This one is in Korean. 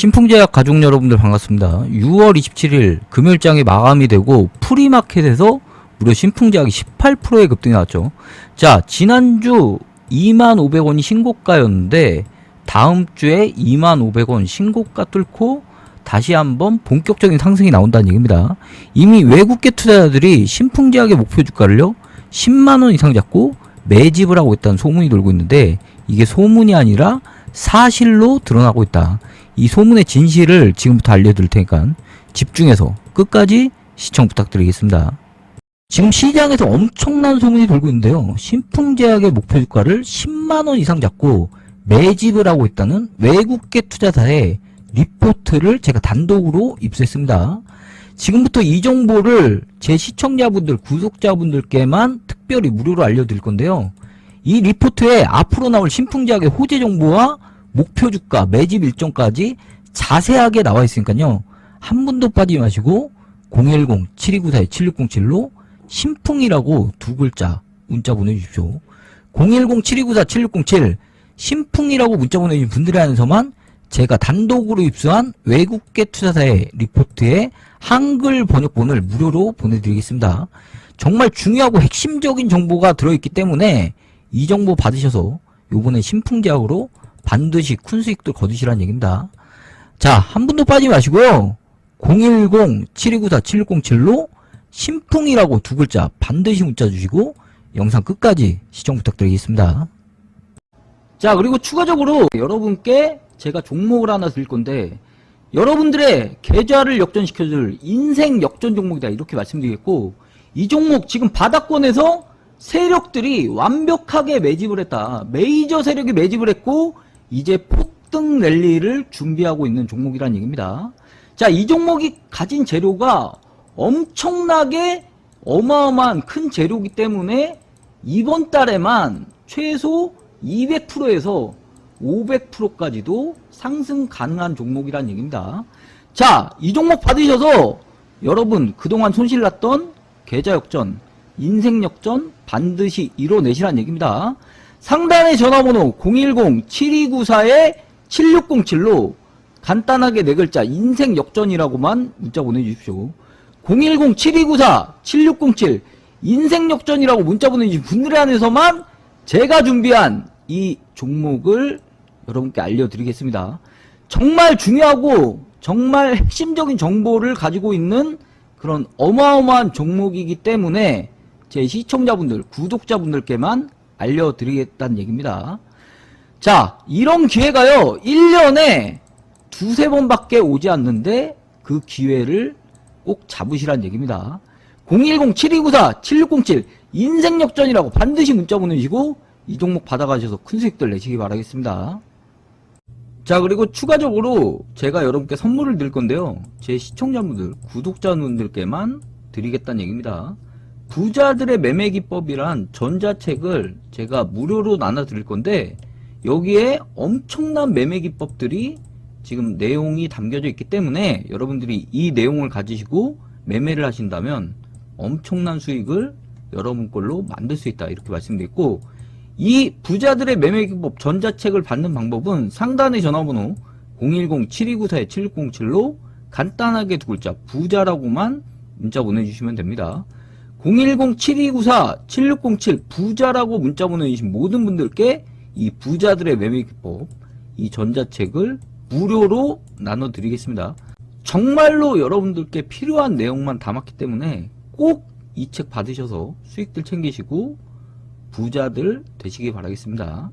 신풍제약 가족 여러분들 반갑습니다. 6월 27일 금요일장이 마감이 되고 프리마켓에서 무려 신풍제약이 18%의 급등이 나왔죠. 자, 지난주 25,500원이 신고가였는데 다음 주에 25,500원 신고가 뚫고 다시 한번 본격적인 상승이 나온다는 얘기입니다. 이미 외국계 투자자들이 신풍제약의 목표 주가를요 10만 원 이상 잡고 매집을 하고 있다는 소문이 돌고 있는데 이게 소문이 아니라 사실로 드러나고 있다. 이 소문의 진실을 지금부터 알려드릴 테니까 집중해서 끝까지 시청 부탁드리겠습니다. 지금 시장에서 엄청난 소문이 돌고 있는데요. 신풍제약의 목표 주가를 10만 원 이상 잡고 매집을 하고 있다는 외국계 투자사의 리포트를 제가 단독으로 입수했습니다. 지금부터 이 정보를 제 시청자분들, 구독자분들께만 특별히 무료로 알려드릴 건데요. 이 리포트에 앞으로 나올 신풍제약의 호재 정보와 목표 주가, 매집 일정까지 자세하게 나와 있으니까요. 한 분도 빠지지 마시고 010-7294-7607로 신풍이라고 두 글자 문자 보내주십시오. 010-7294-7607 신풍이라고 문자 보내주신 분들에 한해서만 제가 단독으로 입수한 외국계 투자사의 리포트에 한글 번역본을 무료로 보내드리겠습니다. 정말 중요하고 핵심적인 정보가 들어있기 때문에 이 정보 받으셔서 요번에 신풍제약으로 반드시 큰 수익들 거두시라는 얘기입니다. 자, 한 분도 빠지지 마시고요. 010-7294-7607로 신풍이라고 두 글자 반드시 문자 주시고 영상 끝까지 시청 부탁드리겠습니다. 자, 그리고 추가적으로 여러분께 제가 종목을 하나 드릴 건데 여러분들의 계좌를 역전시켜줄 인생 역전 종목이다 이렇게 말씀드리겠고 이 종목 지금 바닥권에서 세력들이 완벽하게 매집을 했다. 메이저 세력이 매집을 했고 이제 폭등 랠리를 준비하고 있는 종목이라는 얘기입니다. 자, 이 종목이 가진 재료가 엄청나게 어마어마한 큰 재료이기 때문에 이번 달에만 최소 200%에서 500%까지도 상승 가능한 종목이란 얘기입니다. 자, 이 종목 받으셔서 여러분 그동안 손실났던 계좌 역전, 인생 역전 반드시 이뤄내시란 얘기입니다. 상단의 전화번호 010-7294-7607로 간단하게 네 글자 인생 역전이라고만 문자 보내주십시오. 010-7294-7607 인생 역전이라고 문자 보내주신 분들에 한해서만 제가 준비한 이 종목을 여러분께 알려드리겠습니다. 정말 중요하고 정말 핵심적인 정보를 가지고 있는 그런 어마어마한 종목이기 때문에 제 시청자분들, 구독자분들께만 알려드리겠다는 얘기입니다. 자, 이런 기회가요, 1년에 두세 번밖에 오지 않는데 그 기회를 꼭 잡으시란 얘기입니다. 010-7294-7607 인생역전이라고 반드시 문자 보내시고 이 종목 받아가셔서 큰 수익들 내시기 바라겠습니다. 자 그리고 추가적으로 제가 여러분께 선물을 드릴 건데요. 제 시청자분들, 구독자분들께만 드리겠다는 얘기입니다. 부자들의 매매 기법이란 전자책을 제가 무료로 나눠 드릴 건데 여기에 엄청난 매매 기법들이 지금 내용이 담겨져 있기 때문에 여러분들이 이 내용을 가지시고 매매를 하신다면 엄청난 수익을 여러분 걸로 만들 수 있다 이렇게 말씀드렸고 이 부자들의 매매 기법 전자책을 받는 방법은 상단의 전화번호 010-7294-7607로 간단하게 두 글자 부자라고만 문자 보내주시면 됩니다. 010-7294-7607 부자라고 문자 보내주신 모든 분들께 이 부자들의 매매 기법 이 전자책을 무료로 나눠드리겠습니다. 정말로 여러분들께 필요한 내용만 담았기 때문에 꼭 이 책 받으셔서 수익들 챙기시고 부자들 되시기 바라겠습니다.